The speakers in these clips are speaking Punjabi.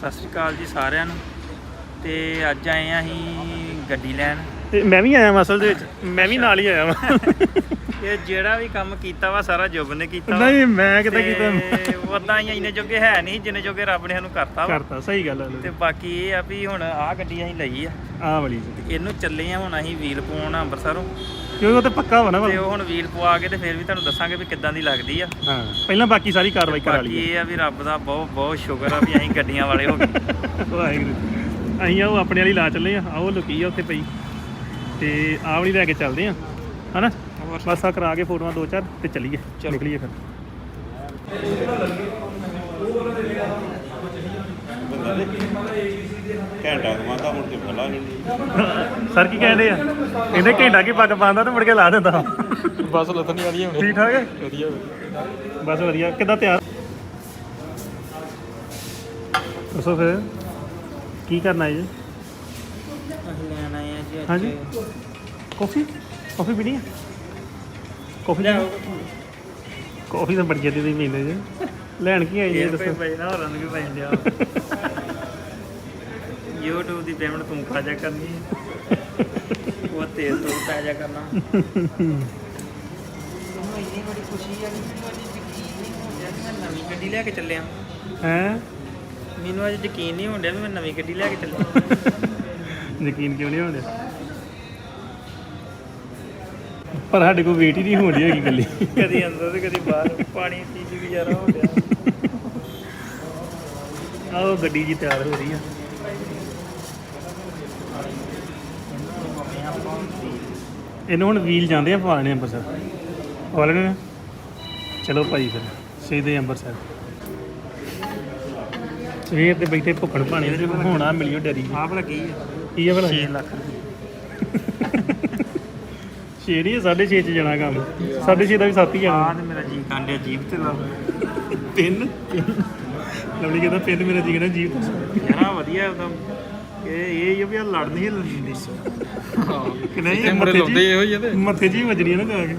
ਸਤਿ ਸ਼੍ਰੀ ਅਕਾਲ ਜੀ ਸਾਰਿਆਂ ਨੂੰ। ਤੇ ਅੱਜ ਆਏ ਆ ਅਸੀਂ ਗੱਡੀ ਲੈਣ। ਤੇ ਮੈਂ ਵੀ ਆਇਆ ਵਾਂ ਅਸਲ ਦੇ ਵਿੱਚ। ਮੈਂ ਵੀ ਨਾਲ ਹੀ ਆਇਆ ਵਾਂ। ਇਹ ਜਿਹੜਾ ਵੀ ਕੰਮ ਕੀਤਾ ਵਾ ਸਾਰਾ ਜੁਬ ਨੇ ਕੀਤਾ ਵਾ। ਨਹੀਂ ਮੈਂ ਕਿਤੇ ਕੀਤਾ? ਤੇ ਉਦਾਂ ਹੀ ਇੰਨੇ ਜੋਗੇ ਹੈ ਨਹੀਂ ਜਿੰਨੇ ਜੋਗੇ ਰੱਬ ਨੇ ਸਾਨੂੰ ਕਰਤਾ ਵਾ। ਕਰਤਾ ਸਹੀ ਗੱਲ ਤੇ ਹੈ ਬਾਕੀ ਇਹ ਆ ਵੀ ਹੁਣ ਆਹ ਗੱਡੀ ਅਸੀਂ ਲਈ ਆ। ਆਹ ਵਾਲੀ ਇਹਨੂੰ ਚੱਲੇ ਆ ਹੁਣ ਅਸੀਂ ਵੀਲ ਪਾਉਣ ਅੰਮ੍ਰਿਤਸਰੋਂ। ਕਿਉਂਕਿ ਉਹ ਤੇ ਪੱਕਾ ਵਾ ਨਾ ਤੇ ਵਾ। ਉਹ ਹੁਣ ਵੀਲ ਪਵਾ ਕੇ ਤੇ ਫਿਰ ਵੀ ਤੁਹਾਨੂੰ ਦੱਸਾਂਗੇ ਵੀ ਕਿੱਦਾਂ ਦੀ ਲੱਗਦੀ ਆ। ਹਾਂ ਪਹਿਲਾਂ ਬਾਕੀ ਸਾਰੀ ਕਾਰਵਾਈ ਕਰਾ ਬਾਕੀ ਲਈ ਇਹ ਆ ਵੀ ਰੱਬ ਦਾ ਬਹੁਤ ਬਹੁਤ ਸ਼ੁਕਰ ਆ ਵੀ ਅਸੀਂ ਗੱਡੀਆਂ ਵਾਲੇ ਹੋ ਗਏ। ਵਾਹਿਗੁਰੂ ਅਸੀਂ ਆ ਉਹ ਆਪਣੇ ਵਾਲੀ ਲਾ ਚੱਲੇ ਆ। ਆਹ ਉਹ ਲੁਕੀ ਆ ਉੱਥੇ ਪਈ। ਤੇ ਆਹ ਵਾਲੀ ਲੈ ਕੇ ਚੱਲਦੇ ਆ ਹਨਾ? ਬਸ ਆ ਕਰਾ ਕੇ ਫੋਟੋਆਂ ਦੋ ਚਾਰ ਤੇ ਚੱਲੀਏ। ਚਲੋ। ਨਿਕਲੀਏ ਫਿਰ। ਘੰਟਾ ਕਮਾਤਾ ਮੁੜ ਕੇ ਫਲਾ ਨਹੀਂ। ਸਰ ਕੀ ਕਹਿੰਦੇ ਆ? ਕਹਿੰਦੇ ਘੰਟਾ ਕੀ ਪੱਗ ਪਾਉਂਦਾ ਤੇ ਮੁੜ ਕੇ ਲਾ ਦਿੰਦਾ। ਬਸ ਲੱਥਣੀ ਵਾਲੀ ਹੈ ਠੀਕ ਠਾਕ ਹੈ? ਵਧੀਆ ਬਸ ਵਧੀਆ। ਕਿੱਦਾਂ ਤਿਆਰ? ਦੱਸੋ ਫਿਰ। ਕੀ ਕਰਨਾ ਹੈ ਜੀ ਅਸੀਂ ਲੈਣ ਆਏ ਆ ਜੀ ਅੱਜ ਹਾਂਜੀ। ਕਾਫੀ? ਕਾਫੀ ਪੀਣੀ ਹੈ ਕਾਫੀ ਲਿਆਓ ਕਾਫੀ। ਤਾਂ ਬੜੀ ਜਲਦੀ ਦੀ ਪੀਂਦੇ ਜੀ। ਲੈਣ ਕੀ ਆਈ ਜੀ ਦੱਸੋ? ਪਈ ਨਾ ਹੋਰਾਂ ਨੂੰ ਵੀ ਪੈਣ ਦਿਆ YouTube ਦੀ ਪੇਮੈਂਟ ਤੂੰ ਖਾ ਜਾ ਕਰਨੀ ਹੈ ਉਹ ਤੇਲ ਤੂੰ ਪੈ ਜਾ ਕਰਨਾ। ਮੈਨੂੰ ਇੰਨੀ ਬੜੀ ਖੁਸ਼ੀ ਆ ਕਿ ਮੈਨੂੰ ਅੱਜ ਯਕੀਨ ਨਹੀਂ ਹੋ ਰਿਹਾ ਕਿ ਮੈਂ ਨਵੀਂ ਗੱਡੀ ਲੈ ਕੇ ਚੱਲਿਆ। ਹੈ? ਮੈਨੂੰ ਅੱਜ ਯਕੀਨ ਨਹੀਂ ਹੋ ਰਿਹਾ ਵੀ ਮੈਂ ਨਵੀਂ ਗੱਡੀ ਲੈ ਕੇ ਚੱਲਿਆ। ਯਕੀਨ ਕਿਉਂ ਨਹੀਂ ਹੁੰਦੇ ਪਰ ਸਾਡੇ ਕੋਲ ਵੇਟ ਹੀ ਨਹੀਂ ਹੋਣੀ ਹੈਗੀ ਗੱਲੀ ਕਦੀ ਅੰਦਰ ਤੇ ਕਦੀ ਬਾਹਰ ਪਾਣੀ ਪੀ ਪੀ ਗੁਜ਼ਾਰਾ ਹੋ ਗਿਆ ਆਹ ਗੱਡੀ ਜੀ ਤਿਆਰ ਹੋ ਰਹੀ ਆ। ਇਹਨੂੰ ਹੁਣ ਵੀਲ ਜਾਂਦੇ ਆ ਪਵਾਣੇ ਅੰਬਰਸਰ। ਪਵਾ ਲੈਣੇ ਨੇ ਚਲੋ ਭਾਈ ਫਿਰ ਸਿੱਧੇ ਅੰਬਰਸਰ। ਸਵੇਰ ਤੇ ਬੈਠੇ ਭੁੱਖਣ ਭਾਣੇ ਤੇ ਹੋਣਾ ਮਿਲਿਓ ਡਰੀ। ਆਹ ਭਲਾ ਕੀ ਹੈ ਕੀ ਆ ਭਲਾ 6 ਲੱਖ ਛੇ ਨਹੀਂ 6.5 ਚ ਜਾਣਾ ਕੰਮ। 6.5 ਦਾ ਵੀ ਸੱਤ ਹੀ ਆਹ ਜਾਣਾ। ਤੇ ਮੇਰਾ ਜੀ ਕਾਂਡਿਆ ਜੀਬ ਤੇ ਲਾ ਤਿੰਨ। ਲਵਲੀ ਕਹਿੰਦਾ ਤਿੰਨ ਮੇਰਾ ਜੀ ਕਹਿੰਦਾ ਜੀਵ ਯਾਰ ਆਹ ਵਧੀਆ ਉਹਦਾ ਇਹ ਇਹ ਵੀ ਆਹ ਲੜ ਨਹੀਂ ਹਿੱਲਦੀ ਹੁੰਦੀ ਕਿ ਨਹੀਂ ਮੱਥੇ ਲਾਉਂਦੇ ਜੀ ਇਹੋ ਹੀ ਮੱਥੇ ਜੀ ਵੱਜਣੀ ਨਾ ਜਾ ਕੇ।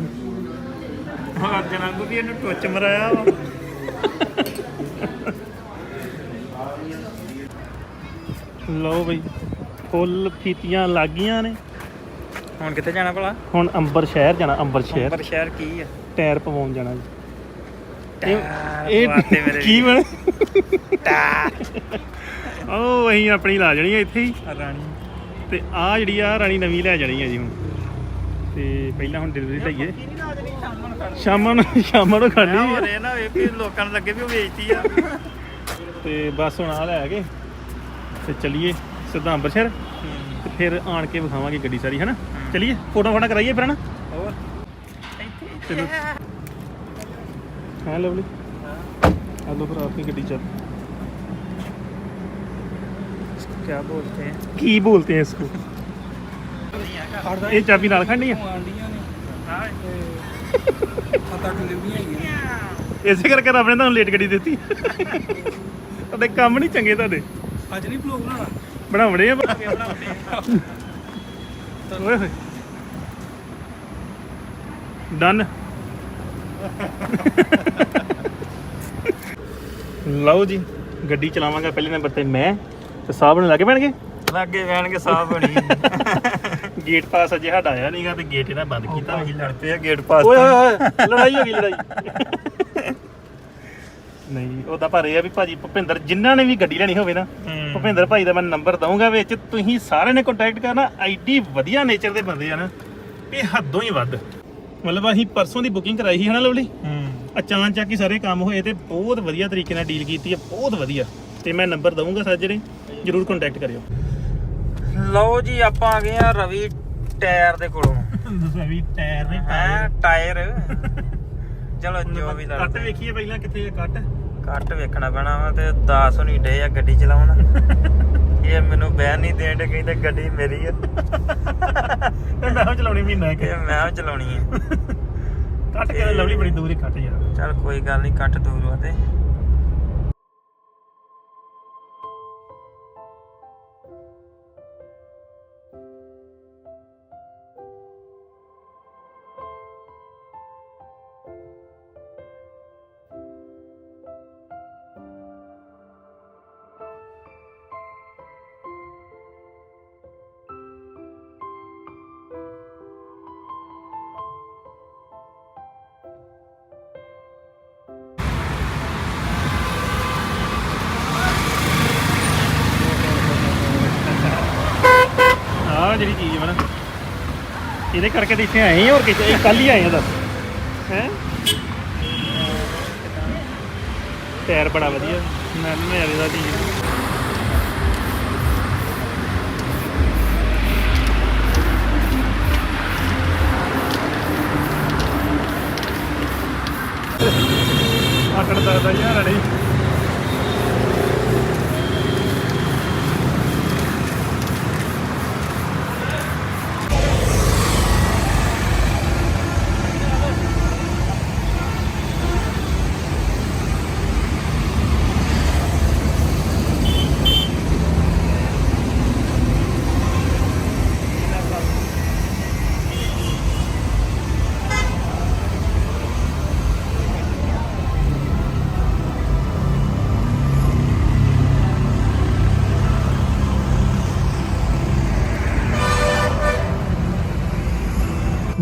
ਹਾਂ ਜਨਾਂਗੂ ਵੀ ਇਹਨੂੰ ਟੁੱਚ ਮਰਾਇਆ ਵਾ। ਲਓ ਬਈ ਫੁੱਲ ਫੀਤੀਆਂ ਲੱਗੀਆਂ ਨੇ। ਹੁਣ ਕਿੱਥੇ ਜਾਣਾ ਭਲਾ? ਹੁਣ ਅੰਬਰ ਸ਼ਹਿਰ ਜਾਣਾ ਅੰਬਰ ਸ਼ਹਿਰ। ਪਰ ਸ਼ਹਿਰ ਕੀ ਆ? ਟਾਇਰ ਪਵਾਉਣ ਜਾਣਾ ਜੀ। ਪਵਾਤੇ ਮੇਰੇ ਕੀ ਬਣ ਉਹ ਅਸੀਂ ਆਪਣੀ ਲਾ ਜਾਣੀ ਆ ਇੱਥੇ ਹੀ। ਰਾਣੀ। ਤੇ ਆ ਜਿਹੜੀ ਆ ਰਾਣੀ ਨਵੀਂ ਲੈ ਜਾਣੀ ਆ ਜੀ ਹੁਣ। ਤੇ ਪਹਿਲਾਂ ਹੁਣ ਡਿਲੀਵਰੀ ਲਈਏ ਸ਼ਾਮਾਂ ਨੂੰ ਸ਼ਾਮਾਂ ਨੂੰ ਹੋ ਆ। ਰਹੇ ਨਾ ਇਹ ਵੀ ਲੋਕਾਂ ਨੂੰ ਲੱਗੇ ਵੀ ਉਹ ਵੇਚਤੀ ਆ। ਤੇ ਬਸ ਹੁਣ ਆ ਲੈ ਕੇ। ਤੇ ਚਲੀਏ ਸਿੱਧਾ ਅੰਮ੍ਰਿਤਸਰ ਫਿਰ ਆਣ ਕੇ ਵਿਖਾਵਾਂਗੇ ਗੱਡੀ ਸਾਰੀ ਹੈਨਾ ਚਲੀਏ ਫੋਟੋ ਫੋਟੋ ਕਰਾਈਏ ਫਿਰ ਨਾ ਹੋਰ ਚਲੋ ਹਾਂ ਲਵਲੀ ਆ ਲੋ ਫਿਰ ਆਪਣੀ ਗੱਡੀ ਚੱਲ ਕੀ ਬੋਲਤੇ ਹੈ ਕੀ ਬੋਲਤੇ हैं इसको ਇਹ ਚਾਬੀ ਨਾਲ ਖੜਨੀ ਆ ਹਾਂ ਇਸੇ ਕਰਕੇ ਰੱਬ ਨੇ ਤੁਹਾਨੂੰ ਲੇਟ ਗੱਡੀ ਦਿੱਤੀ ਤੁਹਾਡੇ ਕੰਮ ਨਹੀਂ ਚੰਗੇ ਤੁਹਾਡੇ ਅੱਜ ਨਹੀਂ ਵਲੌਗ ਬਣਾਉਣਾ ਬਣਾਉਣੇ ਆ ਓਏ ਹੋਏ। ਡਨ ਲਓ ਜੀ ਗੱਡੀ ਚਲਾਵਾਂਗਾ ਪਹਿਲੇ ਨੰਬਰ ਤੇ ਮੈਂ ਤੇ ਸਾਹਿਬ ਨੂੰ ਲੱਗੇ ਪੈਣਗੇ? ਲੱਗੇ ਬਹਿਣਗੇ ਸਾਹ ਬਣੀ। ਗੇਟ ਪਾਸ ਅਜੇ ਸਾਡਾ ਆਇਆ ਨਹੀਂਗਾ ਤੇ ਗੇਟ ਇਹਨਾਂ ਬੰਦ ਕੀਤਾ ਅਸੀਂ ਲੜ ਪਏ ਆ ਗੇਟ ਪਾਸ ਓਏ ਹੋਏ ਹੋਏ ਲੜਾਈ ਹੋ ਗਈ ਲੜਾਈ। ਨਹੀਂ ਉਹਦਾ ਪਰ ਇਹ ਆ ਵੀ ਭਾਜੀ ਭੁਪਿੰਦਰ ਜਿਨ੍ਹਾਂ ਨੇ ਵੀ ਗੱਡੀ ਲੈਣੀ ਹੋਵੇ ਨਾ ਹੂੰ। ਭੁਪਿੰਦਰ ਭਾਈ ਦਾ ਮੈਂ ਨੰਬਰ ਦਊਂਗਾ ਵਿੱਚ ਤੁਸੀਂ ਸਾਰਿਆਂ ਨੇ ਕੰਟੈਕਟ ਕਰਨਾ ਆਈਡੀ ਵਧੀਆ ਨੇਚਰ ਦੇ ਬੰਦੇ ਆ ਨਾ ਵੀ ਹੱਦੋਂ ਹੀ ਵੱਧ। ਮਤਲਬ ਅਸੀਂ ਪਰਸੋਂ ਦੀ ਬੁਕਿੰਗ ਕਰਾਈ ਸੀ ਹਨਾ ਲਵਲੀ? ਹੂੰ। ਅਚਾਨਕ ਹੀ ਸਾਰੇ ਕੰਮ ਹੋਏ ਤੇ ਬਹੁਤ ਵਧੀਆ ਤਰੀਕੇ ਨਾਲ ਡੀਲ ਕੀਤੀ ਹੈ ਬਹੁਤ ਵਧੀਆ। ਤੇ ਮੈਂ ਨੰਬਰ ਦਊਂਗਾ ਸੱਜਣੇ ਜਰੂਰ ਕੰਟੈਕਟ ਕਰਿਓ। ਲਓ ਜੀ ਆਪਾਂ ਆ ਗਏ ਆ ਰਵੀ ਟਾਇਰ ਦੇ ਕੋਲੋਂ। ਦੱਸੋ ਵੀ ਟਾਇਰ ਨੇ ਹੈ ਟਾਇਰ। ਚਲੋ ਜੋ ਵੀ ਕੱਟ ਲੱਗਦਾ। ਵੇਖੀਏ ਪਹਿਲਾਂ ਕਿੱਥੇ ਹੈ ਕੱਟ। ਕੱਟ ਵੇਖਣਾ ਪੈਣਾ ਵਾ ਤੇ 10 ਨਹੀਂ ਡੇ ਆ ਗੱਡੀ ਚਲਾਉਣ। ਇਹ ਮੈਨੂੰ ਬਹਿ ਨਹੀਂ ਦੇਣ ਦੇ ਕਹਿੰਦੇ ਗੱਡੀ ਮੇਰੀ ਆ। ਤੇ ਮੈਂ ਚਲਾਉਣੀ ਮਹੀਨਾ ਕਿ ਮੈਂ ਚਲਾਉਣੀ ਹੈ ਕੱਟ ਕੇ ਲਵਲੀ ਬੜੀ ਦੂਰ ਹੀ ਕੱਟ ਯਾਰ। ਚਲ ਕੋਈ ਗੱਲ ਨਹੀਂ ਕੱਟ ਦੂਰ ਵਾ ਤੇ। ਜਿਹੜੀ ਚੀਜ਼ ਵਾ ਨਾ ਇਹਦੇ ਕਰਕੇ ਤੇ ਇੱਥੇ ਆਏ ਹਾਂ, ਹੋਰ ਕਿਤੇ ਕੱਲ ਹੀ ਆਏ ਆ ਦੱਸ। ਹੈ? ਟਾਇਰ ਬੜਾ ਵਧੀਆ। ਮੈਂ ਮੈਂ ਇਹਦਾ ਚੀਜ਼ ਆਕੜ ਦਾ ਯਾਰ ਅੜੇ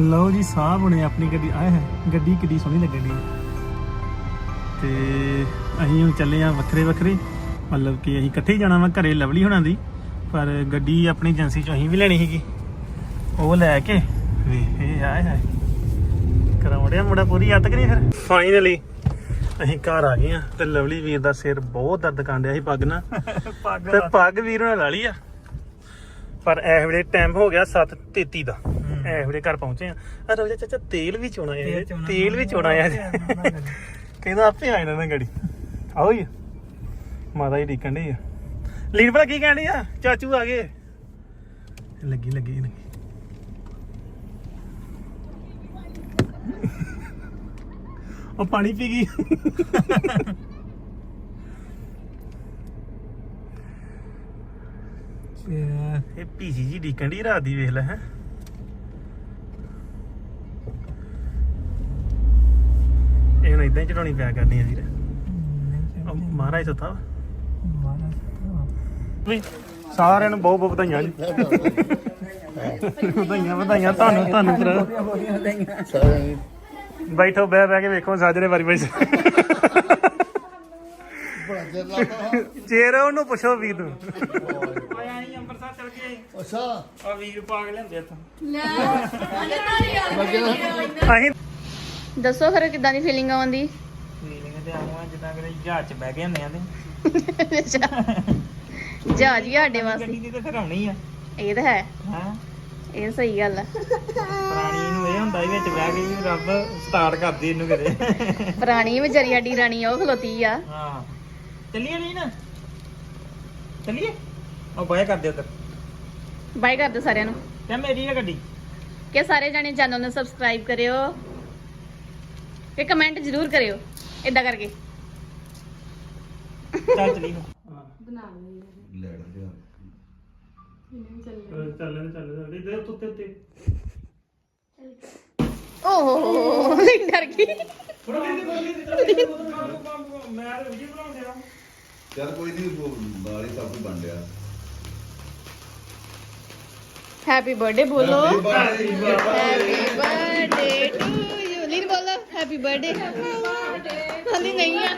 ਲਓ ਜੀ ਸਾਹ ਬਣੇ ਆਪਣੀ ਗੱਡੀ। ਆਏ ਹੈ ਗੱਡੀ ਕਿੱਡੀ ਸੋਹਣੀ ਲੱਗਣ ਤੇ ਅਸੀਂ ਹੁਣ ਚੱਲੇ ਆ ਵੱਖਰੇ ਵੱਖਰੇ। ਮਤਲਬ ਕਿ ਅਸੀਂ ਇਕੱਠੇ ਹੀ ਜਾਣਾ ਵਾ ਘਰੇ ਲਵਲੀ ਹੋਣਾ ਦੀ। ਪਰ ਗੱਡੀ ਆਪਣੀ ਏਜੰਸੀ ਚੋਂ ਅਸੀਂ ਵੀ ਲੈਣੀ ਸੀਗੀ। ਉਹ ਲੈ ਕੇ ਵੇ ਇਹ ਆਏ ਹੈ। ਕਰਾਉਣਿਆ ਮੁੰਡਾ ਪੂਰੀ ਹੱਦ ਕਰੀ ਫਿਰ? ਫਾਈਨਲੀ ਅਸੀਂ ਘਰ ਆ ਗਏ ਆ ਤੇ ਲਵਲੀ ਵੀਰ ਦਾ ਸਿਰ ਬਹੁਤ ਦਰਦ ਕਾਂਡਿਆ ਸੀ ਪੱਗ ਨਾਲ। ਤੇ ਪੱਗ ਵੀਰ ਨੇ ਲਾ ਲਈ ਆ। ਪਰ ਇਸ ਵੇਲੇ ਟਾਈਮ ਹੋ ਗਿਆ 7:33 ਦਾ। ਇਸ ਵੇਲੇ ਘਰ ਪਹੁੰਚੇ ਆ। ਆ ਰਵਜਾ ਚਾਚਾ ਤੇਲ ਵੀ ਚੋਣਾ ਹੈ ਤੇਲ ਵੀ ਚੋਣਾ ਹੈ ਕਹਿੰਦਾ ਆਪੇ ਆ ਜਾਣਾ ਨਾ ਗੜੀ। ਆਓ ਹੀ ਮਾਤਾ ਜੀ ਡੀਕਣ ਡਈ ਆ। ਲੀਡ ਭਲਾ ਕੀ ਕਹਿਣ ਡਈ ਆ? ਚਾਚੂ ਆ ਗਏ। ਲੱਗੀ ਲੱਗੀ ਲੱਗੀ। ਉਹ ਪਾਣੀ ਪੀ ਗਈ। ਇਹ ਪੀਜੀ ਜੀ ਡੀਕਣ ਦੀ ਰਾਤ ਦੀ ਵੇਖ ਲੈ ਹੈ ਇਹ ਹੁਣ ਇਦਾਂ ਹੀ ਚੜਾਉਣੀ ਪਿਆ ਕਰਨੀ ਹੈ ਵੀਰ। ਉਹ ਮਹਾਰਾਜ ਸੁੱਤਾ ਵਾ। ਵੀ। ਸਾਰਿਆਂ ਨੂੰ ਬਹੁਤ ਬਹੁਤ ਵਧਾਈਆਂ ਜੀ। ਵਧਾਈਆਂ ਵਧਾਈਆਂ ਤੁਹਾਨੂੰ ਤੁਹਾਨੂੰ ਭਰਾ ਬੈਠੋ ਬਹਿ ਬਹਿ ਕੇ ਵੇਖੋ ਸਾਜਰੇ ਵਾਰੀ ਵਾਰੀ। ਚੇਰ ਉਹਨੂੰ ਪੁੱਛੋ ਵੀਰ ਨੂੰ। ਆਇਆ ਨਹੀਂ ਅੰਮ੍ਰਿਤਸਰ ਚਲ ਗਏ ਅੱਛਾ। ਆ ਵੀਰ ਪਾਗ ਲੈਂਦੇ ਇੱਥੋਂ ਅਸੀਂ ਦੱਸੋ ਫਿਰ ਕਿਦਾਂ ਦੀ ਫੀਲਿੰਗ ਆਉਂਦੀ ਫੀਲਿੰਗ ਤੇ ਆਉਂ ਜਿੱਦਾਂ ਕਿ ਜਹਾਜ਼ 'ਚ ਬਹਿ ਗਏ ਹੁੰਦੇ ਆ ਤੇ। ਜਹਾਜ਼ ਹੀ ਸਾਡੇ ਵਾਸਤੇ। ਗੱਡੀ ਦੀ ਤੇ ਫਿਰ ਆਉਣੀ ਆ। ਇਹ ਤਾਂ ਹੈ। ਹਾਂ? ਇਹ ਸਹੀ ਗੱਲ ਹੈ ਪੁਰਾਣੀ ਨੂੰ ਇਹ ਹੁੰਦਾ ਸੀ ਵਿੱਚ ਬਹਿ ਕੇ ਵੀ ਰੱਬ ਸਟਾਰਟ ਕਰਦੀ ਇਹਨੂੰ ਕਦੇ ਪੁਰਾਣੀ ਵਿਚਾਰੀ ਸਾਡੀ ਰਾਣੀ ਆ, ਉਹ ਖਲੋਤੀ ਆ। ਹਾਂ। ਚੱਲੀਏ ਨਹੀਂ ਨਾ ਚੱਲੀਏ? ਉਹ ਬਾਏ ਕਰਦੇ ਉਧਰ। ਬਾਏ ਕਰ ਦਿਓ ਸਾਰਿਆਂ ਨੂੰ। ਤੇ ਮੇਰੀ ਆ ਗੱਡੀ? ਕਿ ਸਾਰੇ ਜਾਣੇ ਚੈਨਲ ਨੂੰ ਸਬਸਕ੍ਰਾਈਬ ਕਰਿਓ। ਤੇ ਕਮੈਂਟ ਜ਼ਰੂਰ ਕਰਿਓ ਇਦਾਂ ਕਰਕੇ ਚੱਲ ਚਲੀ ਚੱਲ ਚੱਲ ਇਧਰ ਉੱਤੇ ਉੱਤੇ ਓਹ ਡਰ ਗਈ ਮੈਂ ਵੀਡੀਓ ਬਣਾਉਂਦੇ ਆ ਚੱਲ ਕੋਈ ਨਹੀਂ ਨਾਲ ਹੀ ਸਭ ਕੁਝ ਬਣ ਗਿਆ ਹੈਪੀ ਬਰਥਡੇ ਬੋਲੋ Happy birthday, happy happy birthday ਹਾਲੀ ਨਹੀਂ ਆ।